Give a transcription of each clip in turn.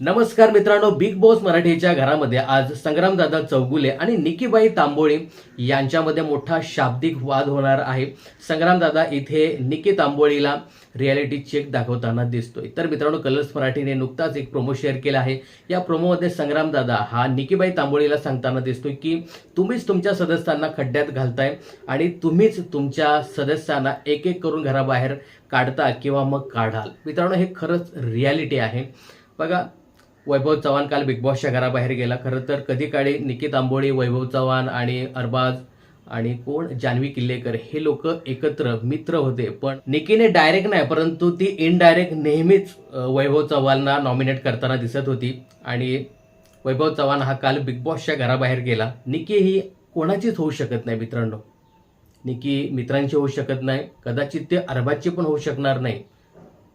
नमस्कार मित्रांनो big boss मराठीच्या घरामध्ये आज संग्रामदादा चौगुले आणि निकीबाई तांबोळी यांच्यामध्ये मोठा शाब्दिक वाद होणार आहे. संग्रामदादा इथे निकी तांबोळीला रियालिटी चेक दाखवताना दिसतोय. तर मित्रांनो कलर्स मराठीने नुकताच एक प्रोमो शेअर केला आहे. या प्रोमोमध्ये संग्रामदादा हा निकीबाई तांबोळीला सांगताना दिसतोय की तुम्हीच तुमच्या सदस्यांना खड्ड्यात घालताय आणि तुम्हीच तुमच्या सदस्यांना एक एक करून घराबाहेर काढता किंवा मग काढाल. मित्रांनो हे खरंच रियालिटी आहे. बघा वैभव चव्हाण काल बिग बॉसच्या घराबाहेर गेला. खरं तर कधी काळी निकित आंबोळी वैभव चव्हाण आणि अरबाज आणि कोण? जान्हवी किल्लेकर हे लोक एकत्र मित्र होते. पण निकीने डायरेक्ट नाही परंतु ती इनडायरेक्ट नेहमीच वैभव चव्हाणला नॉमिनेट करताना दिसत होती. आणि वैभव चव्हाण हा काल बिग बॉसच्या घराबाहेर गेला. निकी ही कोणाचीच होऊ शकत नाही मित्रांनो. निकी मित्रांची होऊ शकत नाही. कदाचित ते अरबाजची पण होऊ शकणार नाही.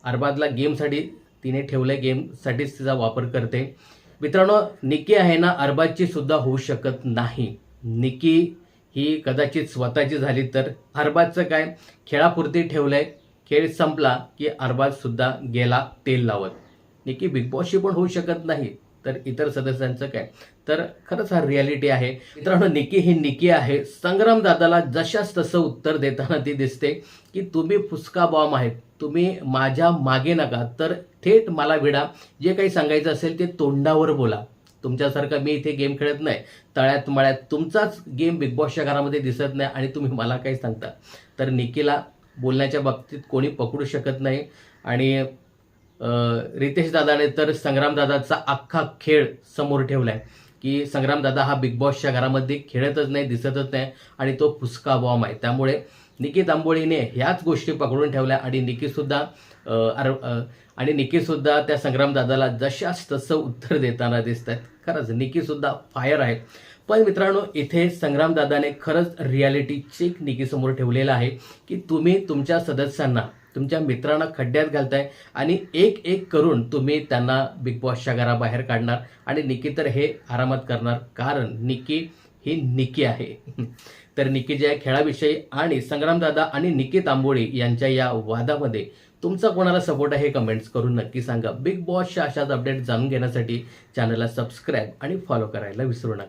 अरबाजला गेमसाठी तिने ठेवलंय गेमसाठीच तिचा वापर करते. मित्रांनो निकी आहे ना अरबाजची सुद्धा होऊ शकत नाही. निकी ही कदाचित स्वतःची झाली तर अरबाजचं काय? खेळापुरती ठेवलंय. खेळ संपला की अरबाज सुद्धा गेला तेल लावत. निकी बिग बॉसची पण होऊ शकत नाही. तर इतर सदस्यांचं काय? तर खरंच हा रियालिटी आहे. मित्रांनो निकी ही निकी आहे. संग्राम दादाला जशाच तसं उत्तर देताना ती दिसते की तुम्ही फुसका बॉम्ब आहेत. तुम्ही माझ्या मागे नका. तर थेट मला विडा. जे काही सांगायचं असेल ते तोंडावर बोला. तुमच्यासारखं मी इथे गेम खेळत नाही. तळ्यात मळ्यात तुमचाच गेम बिग बॉसच्या घरामध्ये दिसत नाही आणि तुम्ही मला काही सांगता. तर निकीला बोलण्याच्या बाबतीत कोणी पकडू शकत नाही. आणि रितेश दादाने तर संग्रामदादाचा अख्खा खेळ समोर ठेवलाय की संग्रामदादा हा बिग बॉसच्या घरामध्ये खेळतच नाही दिसतच नाही आणि तो फुसका बॉम्ब आहे. त्यामुळे निकी तांबोळीने ह्याच गोष्टी पकडून ठेवल्या आणि निकीसुद्धा अर- आणि निकिसुद्धा त्या संग्रामदादाला जशाच तसं उत्तर देताना दिसत आहेत खरंच निकीसुद्धा फायर आहे. पण मित्रांनो इथे संग्रामदादाने खरंच रियालिटी चेक निकीसमोर ठेवलेला आहे की तुम्ही तुमच्या सदस्यांना तुमच्या मित्रांना खड्ड्यात घालताय आणि एक एक करून तुम्ही त्यांना बिग बॉसच्या घराबाहेर काढणार आणि निकी तर हे आरामात करणार. कारण निकी ही निकी आहे. तर निकीच्या या खेळाविषयी आणि संग्रामदादा आणि निकी तांबोळी यांच्या या वादामध्ये तुमचा कोणाला सपोर्ट आहे कमेंट्स करून नक्की सांगा. बिग बॉसच्या अशाच अपडेट जाणून घेण्यासाठी चॅनलला सबस्क्राईब आणि फॉलो करायला विसरू नका.